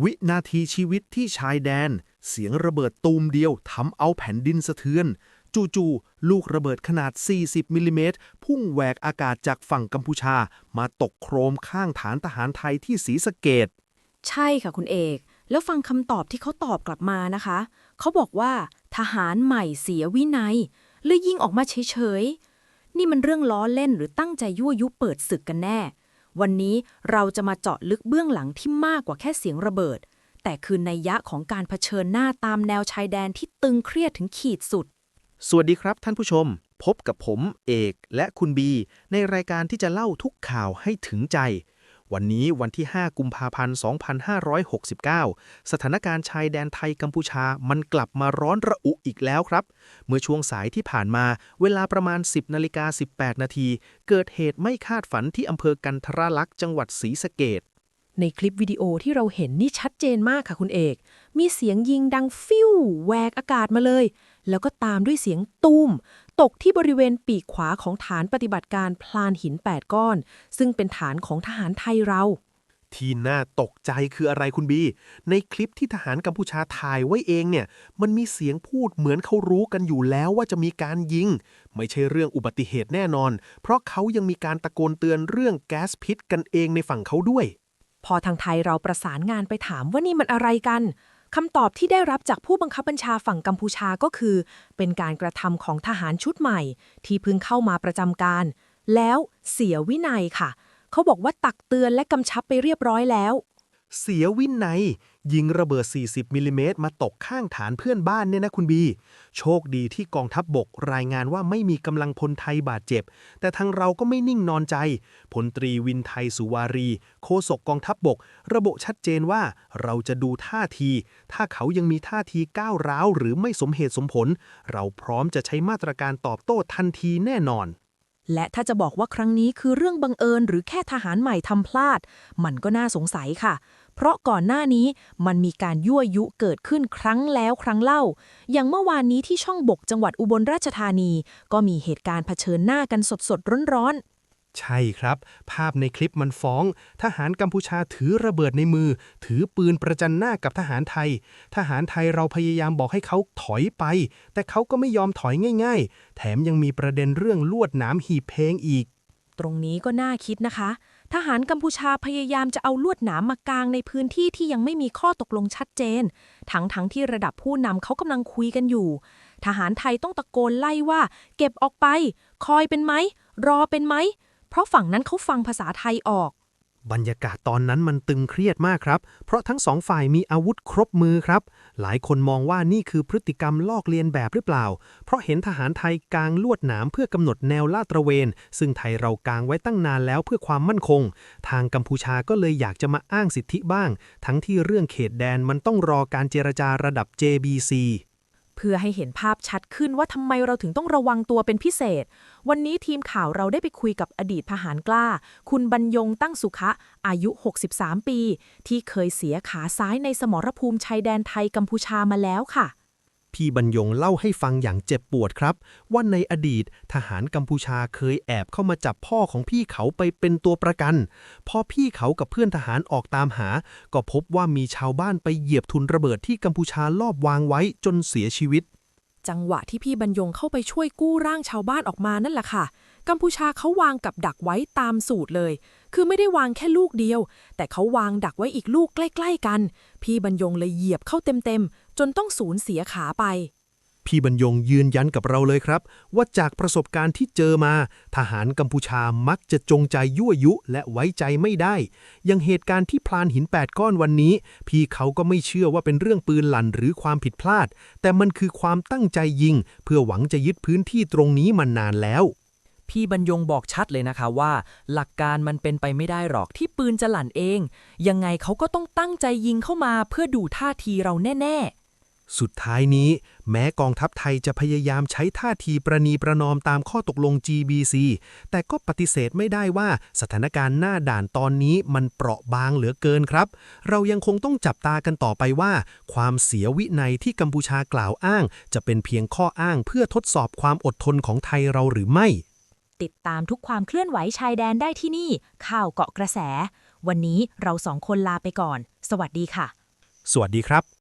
วินาทีชีวิตที่ชายแดน เสียงระเบิดตูมเดียวทำเอาแผ่นดินสะเทือน จู่ๆลูกระเบิดขนาด 40 มิลลิเมตร พุ่งแหวกอากาศจากฝั่งกัมพูชา มาตกโครมข้างฐานทหารไทยที่ศรีสะเกดใช่ค่ะคุณเอก แล้วฟังคำตอบที่เขาตอบกลับมานะคะ เขาบอกว่า ทหารใหม่เสียวินัยเลยยิงออกมาเฉยๆ นี่มันเรื่องล้อเล่นหรือตั้งใจยั่วยุเปิดศึกกันแน่ วันนี้เราจะมาเจาะลึกเบื้องหลังที่มากกว่าแค่เสียงระเบิด แต่คือในยะของการเผชิญหน้าตามแนวชายแดนที่ตึงเครียดถึงขีดสุด สวัสดีครับท่านผู้ชม พบกับผมเอกและคุณบี ในรายการที่จะเล่าทุกข่าวให้ถึงใจ วันนี้วันที่ 5 กุมภาพันธ์ 2569 สถานการณ์ชายแดนไทยกัมพูชามันกลับมาร้อนระอุอีกแล้วครับ เมื่อช่วงสายที่ผ่านมา เวลาประมาณ 10นาฬิกา18 นาที เกิดเหตุไม่คาดฝันที่อำเภอกันทราลักษ์จังหวัดศรีสะเกดในคลิปวิดีโอที่เราเห็นนี่ชัดเจนมากค่ะคุณเอก มีเสียงยิงดังฟิวแหวกอากาศมาเลย แล้วก็ตามด้วยเสียงตูมตกที่บริเวณปีกขวาของฐานปฏิบัติการพลานหิน 8 ก้อน ซึ่งเป็นฐานของทหารไทยเรา ที่น่าตกใจคืออะไรคุณบี ในคลิปที่ทหารกัมพูชาถ่ายไว้เองเนี่ย มันมีเสียงพูดเหมือนเขารู้กันอยู่แล้วว่าจะมีการยิง ไม่ใช่เรื่องอุบัติเหตุแน่นอน เพราะเขายังมีการตะโกนเตือนเรื่องแก๊สพิษกันเองในฝั่งเขาด้วย พอทางไทยเราประสานงานไปถามว่านี่มันอะไรกัน คำตอบที่ได้รับจากผู้บังคับบัญชาฝั่งกัมพูชาก็คือ เป็นการกระทำของทหารชุดใหม่ ที่เพิ่งเข้ามาประจำการ แล้วเสียวินัยค่ะ เขาบอกว่าตักเตือนและกำชับไปเรียบร้อยแล้ว เสียวินัย ยิงระเบิด 40มิลลิเมตรมาตกข้างฐานเพื่อนบ้านเนี่ยนะคุณบี โชคดีที่กองทัพบบกรายงานว่าไม่มีกำลังพลไทยบาดเจ็บ แต่ทางเราก็ไม่นิ่งนอนใจ พลตรีวินไทยสุวารี โฆษกกองทัพบบก ระบุชัดเจนว่าเราจะดูท่าที ถ้าเขายังมีท่าทีก้าวร้าวหรือไม่สมเหตุสมผล เราพร้อมจะใช้มาตรการตอบโต้ทันทีแน่นอน และถ้าจะบอกว่าครั้งนี้คือเรื่องบังเอิญหรือแค่ทหารใหม่ทำพลาด มันก็น่าสงสัยค่ะ เพราะก่อนหน้านี้มันมีการยั่วยุเกิดขึ้นครั้งแล้วครั้งเล่า อย่างเมื่อวานนี้ที่ช่องบกจังหวัดอุบลราชธานี ก็มีเหตุการณ์เผชิญหน้ากันสดๆร้อนๆ ใช่ครับ ภาพในคลิปมันฟ้อง ทหารกัมพูชาถือระเบิดในมือ ถือปืนประจันหน้ากับทหารไทย ทหารไทยเราพยายามบอกให้เขาถอยไป แต่เขาก็ไม่ยอมถอยง่าย ๆ แถมยังมีประเด็นเรื่องลวดหนามหีบเพลงอีก ตรงนี้ก็น่าคิดนะคะ ทหารกัมพูชาพยายามจะเอาลวดหนามมากางในพื้นที่ที่ยังไม่มีข้อตกลงชัดเจน ทั้งทั้งที่ระดับผู้นำเขากำลังคุยกันอยู่ ทหารไทยต้องตะโกนไล่ว่า เก็บออกไป คอยเป็นไหมรอเป็นไหม เพราะฝั่งนั้นเขาฟังภาษาไทยออก บรรยากาศตอนนั้นมันตึงเครียดมากครับ เพราะทั้งสองฝ่ายมีอาวุธครบมือครับ หลายคนมองว่านี่คือพฤติกรรมลอกเลียนแบบหรือเปล่า เพราะเห็นทหารไทยกางลวดหนามเพื่อกำหนดแนวลาดตระเวน ซึ่งไทยเรากางไว้ตั้งนานแล้วเพื่อความมั่นคง ทางกัมพูชาก็เลยอยากจะมาอ้างสิทธิบ้าง ทั้งที่เรื่องเขตแดนมันต้องรอการเจรจาระดับ JBC พื่อให้เห็นภาพชัดขึ้นว่าทำไมเราถึงต้องระวังตัวเป็นพิเศษ วันนี้ทีมข่าวเราได้ไปคุยกับอดีตทหารกล้า คุณบรรยงตั้งสุขะ อายุ 63 ปี ที่เคยเสียขาซ้ายในสมรภูมิชายแดนไทยกัมพูชามาแล้วค่ะ พี่บรรยงเล่าให้ฟังอย่างเจ็บปวดครับ ว่าในอดีตทหารกัมพูชาเคยแอบเข้ามาจับพ่อของพี่เขาไปเป็นตัวประกัน พอพี่เขากับเพื่อนทหารออกตามหา ก็พบว่ามีชาวบ้านไปเหยียบทุนระเบิดที่กัมพูชาลอบวางไว้จนเสียชีวิต จังหวะที่พี่บรรยงเข้าไปช่วยกู้ร่างชาวบ้านออกมานั่นแหละค่ะ กัมพูชาเขาวางกับดักไว้ตามสูตรเลย คือไม่ได้วางแค่ลูกเดียว แต่เขาวางดักไว้อีกลูกใกล้ ๆ กัน พี่บรรยงเลยเหยียบเข้าเต็มๆ จนต้องสูญเสียขาไป พี่บรรยงยืนยันกับเราเลยครับ ว่าจากประสบการณ์ที่เจอมา ทหารกัมพูชามักจะจงใจยั่วยุและไว้ใจไม่ได้อย่างเหตุการณ์ที่พลานหิน 8 ก้อนวันนี้ พี่เขาก็ไม่เชื่อว่าเป็นเรื่องปืนหลั่นหรือความผิดพลาด แต่มันคือความตั้งใจยิง เพื่อหวังจะยึดพื้นที่ตรงนี้มานานแล้วพี่บรรยงบอกชัดเลยนะคะว่า หลักการมันเป็นไปไม่ได้หรอกที่ปืนจะหลั่นเอง ยังไงเขาก็ต้องตั้งใจยิงเข้ามาเพื่อดูท่าทีเราแน่ สุดท้ายนี้ แม้กองทัพไทยจะพยายามใช้ท่าทีประนีประนอมตามข้อตกลง GBC แต่ก็ปฏิเสธไม่ได้ว่าสถานการณ์หน้าด่านตอนนี้มันเปราะบางเหลือเกินครับ เรายังคงต้องจับตากันต่อไปว่า ความเสียวินัยที่กัมพูชากล่าวอ้าง จะเป็นเพียงข้ออ้างเพื่อทดสอบความอดทนของไทยเราหรือไม่ ติดตามทุกความเคลื่อนไหวชายแดนได้ที่นี่ ข่าวเกาะกระแส วันนี้เราสองคนลาไปก่อน สวัสดีค่ะ สวัสดีครับ